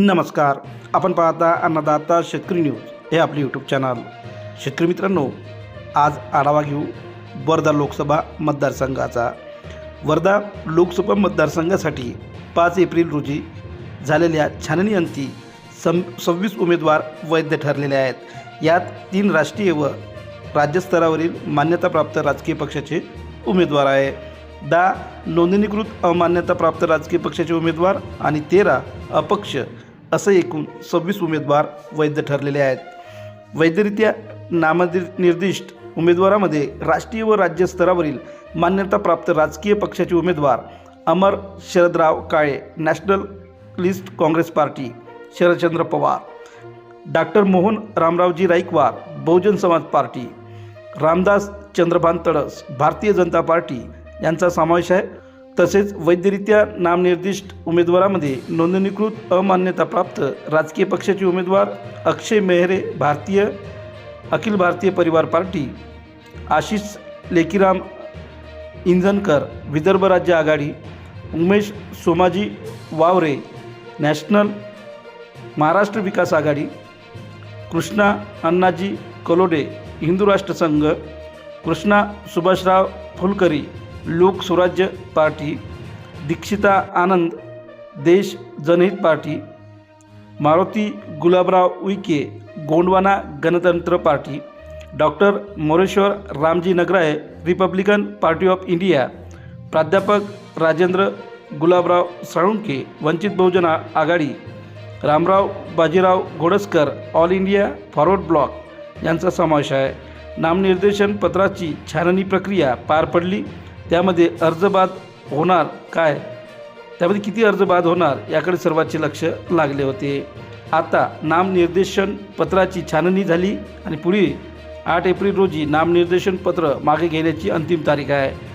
नमस्कार. आपण पाहता अन्नदाता शेतकरी न्यूज हे आपले यूट्यूब चॅनल शेतकरी मित्रांनो आज आढावा घेऊ वर्धा लोकसभा मतदारसंघाचा. वर्धा लोकसभा मतदारसंघासाठी पाच एप्रिल रोजी झालेल्या छाननीअंती सम सव्वीस उमेदवार वैध ठरलेले आहेत. यात तीन राष्ट्रीय व राज्यस्तरावरील मान्यताप्राप्त राजकीय पक्षाचे उमेदवार आहे. दहा नोंदणीकृत अमान्यताप्राप्त राजकीय पक्षाचे उमेदवार आणि तेरा अपक्ष असं एकूण सव्वीस उमेदवार वैध ठरलेले आहेत. वैधरित्या नामदि निर्दिष्ट उमेदवारामध्ये राष्ट्रीय व राज्य स्तरावरील मान्यताप्राप्त राजकीय पक्षाचे उमेदवार Amar Sharadrao Kale nationalist Congress party Sharadchandra Pawar doctor Mohan Ramraoji Raikwar Bahujan Samaj party Ramdas Chandrabhan Tadas Bharatiya Janata party यांचा समावेश आहे. तसेच वैद्यरित्या नामनिर्दिष्ट उमेदवारामध्ये नोंदणीकृत अमान्यताप्राप्त राजकीय पक्षाचे उमेदवार अक्षय मेहरे भारतीय अखिल भारतीय परिवार पार्टी आशिष लेकीराम इंजनकर विदर्भ राज्य आघाडी उमेश सोमाजी वावरे नॅशनल महाराष्ट्र विकास आघाडी कृष्णा अण्णाजी कलोडे हिंदू राष्ट्र संघ कृष्णा सुभाषराव फुलकरी लोक स्वराज्य party Dikshita Anand Desh Janhit party Maruti Gulabrao Uike Gondwana Gantantra party doctor Moreshwar Ramji Nagrale republican party of India प्राध्यापक Rajendra Gulabrao Salunke Vanchit Bahujan Aghadi Ramrao Bajirao Ghodaskar all India forward bloc यांचा समावेश आहे. नामनिर्देशन पत्राची छाननी प्रक्रिया पार पडली. त्यामध्ये अर्ज बाद होणार काय? त्यामध्ये किती अर्ज बाद होणार? याकडे सर्वांचे लक्ष लागले होते. आता नामनिर्देशन पत्राची छाननी झाली आणि पुढील आठ एप्रिल रोजी नामनिर्देशन पत्र मागे घेण्याची अंतिम तारीख आहे.